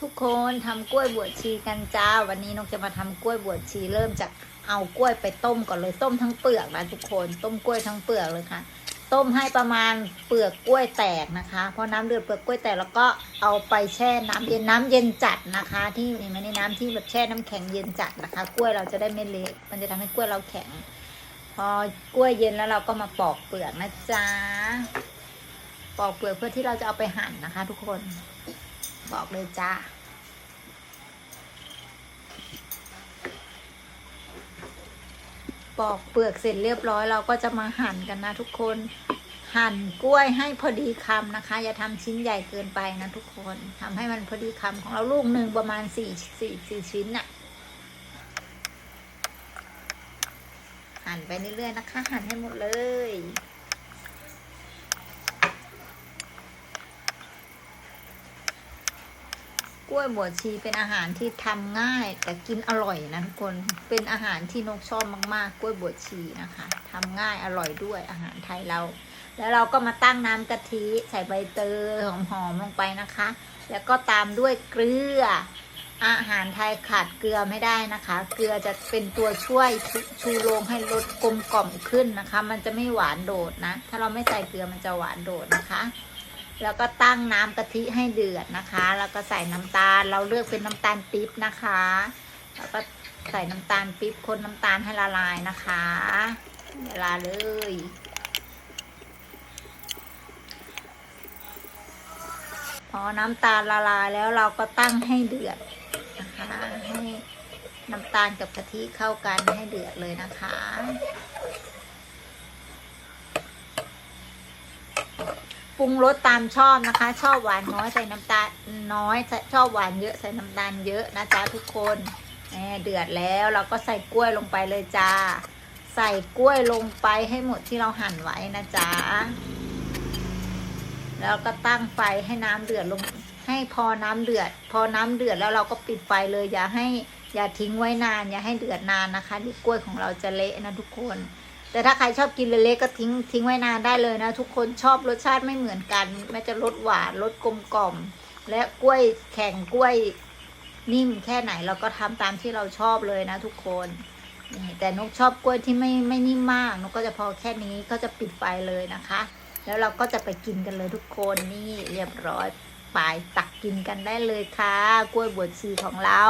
ทุกคนทำกล้วยบวชชีกันจ้า วันนี้นกจะมาทำกล้วยบวชชีเริ่มจากเอากล้วยไปต้มก่อนเลยต้มทั้งเปลือกนะทุกคนต้มกล้วยทั้งเปลือกเลยค่ะ ต้มให้ประมาณเปลือกกล้วยแตกนะคะพอน้ำเดือดเปลือกกล้วยแตกแล้วก็เอาไปแช่น้ำเย็นน้ำเย็นจัดนะคะ ที่เห็นไหมในน้ำที่แบบแช่น้ำแข็งเย็นจัดนะคะ กล้วยเราจะได้ไม่เละมันจะทำให้กล้วยเราแข็ง พอกล้วยเย็นแล้วเราก็มาปอกเปลือกนะจ๊ะปอกเปลือกเพื่อที่เราจะเอาไปหั่นนะคะ ทุกคน บอกเลยจ้าปอกเปลือกเสร็จเรียบร้อยเราก็จะมาหั่นกันนะทุกคน หั่นกล้วยให้พอดีคำนะคะ อย่าทำชิ้นใหญ่เกินไปนะทุกคนทำให้มันพอดีคำของเราลูกหนึ่งประมาณสี่สี่สี่ชิ้นน่ะ หั่นไปเรื่อยๆนะคะ หั่นให้หมดเลย กล้วยบวชชีเป็นอาหารที่ทำง่าย แต่กินอร่อยนะทุกคน เป็นอาหารที่นกชอบมากๆ กล้วยบวชชีนะคะทำง่ายอร่อยด้วยอาหารไทยเรา แล้วเราก็มาตั้งน้ำกะทิใส่ใบเตยหอมๆลงไปนะคะ แล้วก็ตามด้วยเกลือ อาหารไทยขาดเกลือไม่ได้นะคะ เกลือจะเป็นตัวช่วยชูชูโรงให้รสกลมกล่อมขึ้นนะคะ มันจะไม่หวานโดดนะ ถ้าเราไม่ใส่เกลือมันจะหวานโดดนะคะ แล้วก็ตั้งน้ำกะทิให้เดือดนะคะ แล้วก็ใส่น้ำตาล เราเลือกเป็นน้ำตาลปี๊บนะคะ แล้วก็ใส่น้ำตาลปี๊บคนน้ำตาลให้ละลายนะคะเวลาเลยพอน้ำตาลละลายแล้วเราก็ตั้งให้เดือดนะคะ ให้น้ำตาลกับกะทิเข้ากันให้เดือดเลยนะคะ ปรุงรสตามชอบนะคะ ชอบหวานน้อยใส่น้ำตาลน้อย ชอบหวานเยอะใส่น้ำตาลเยอะนะจ๊ะทุกคนเดือดแล้วเราก็ใส่กล้วยลงไปเลยจ้า ใส่กล้วยลงไปให้หมดที่เราหั่นไว้นะจ๊ะแล้วก็ตั้งไฟให้น้ำเดือดลง ให้พอน้ำเดือด พอน้ำเดือดแล้วเราก็ปิดไฟเลยอย่าให้อย่าทิ้งไว้นาน อย่าให้เดือดนานนะคะที่กล้วยของเราจะเละนะทุกคน แต่ถ้าใครชอบกินเละๆก็ทิ้งทิ้งไว้นานได้เลยนะ ทุกคนชอบรสชาติไม่เหมือนกันแม้จะรสหวานรสกลมกล่อม และกล้วยแข็งกล้วยนิ่มแค่ไหนเราก็ทำตามที่เราชอบเลยนะทุกคนนี่แต่นกชอบกล้วยที่ไม่ไม่นิ่มมากนกก็จะพอแค่นี้ก็จะปิดไฟเลยนะคะ แล้วเราก็จะไปกินกันเลยทุกคนนี่เรียบร้อยไปตักกินกันได้เลยค่ะ กล้วยบวชชีของเรา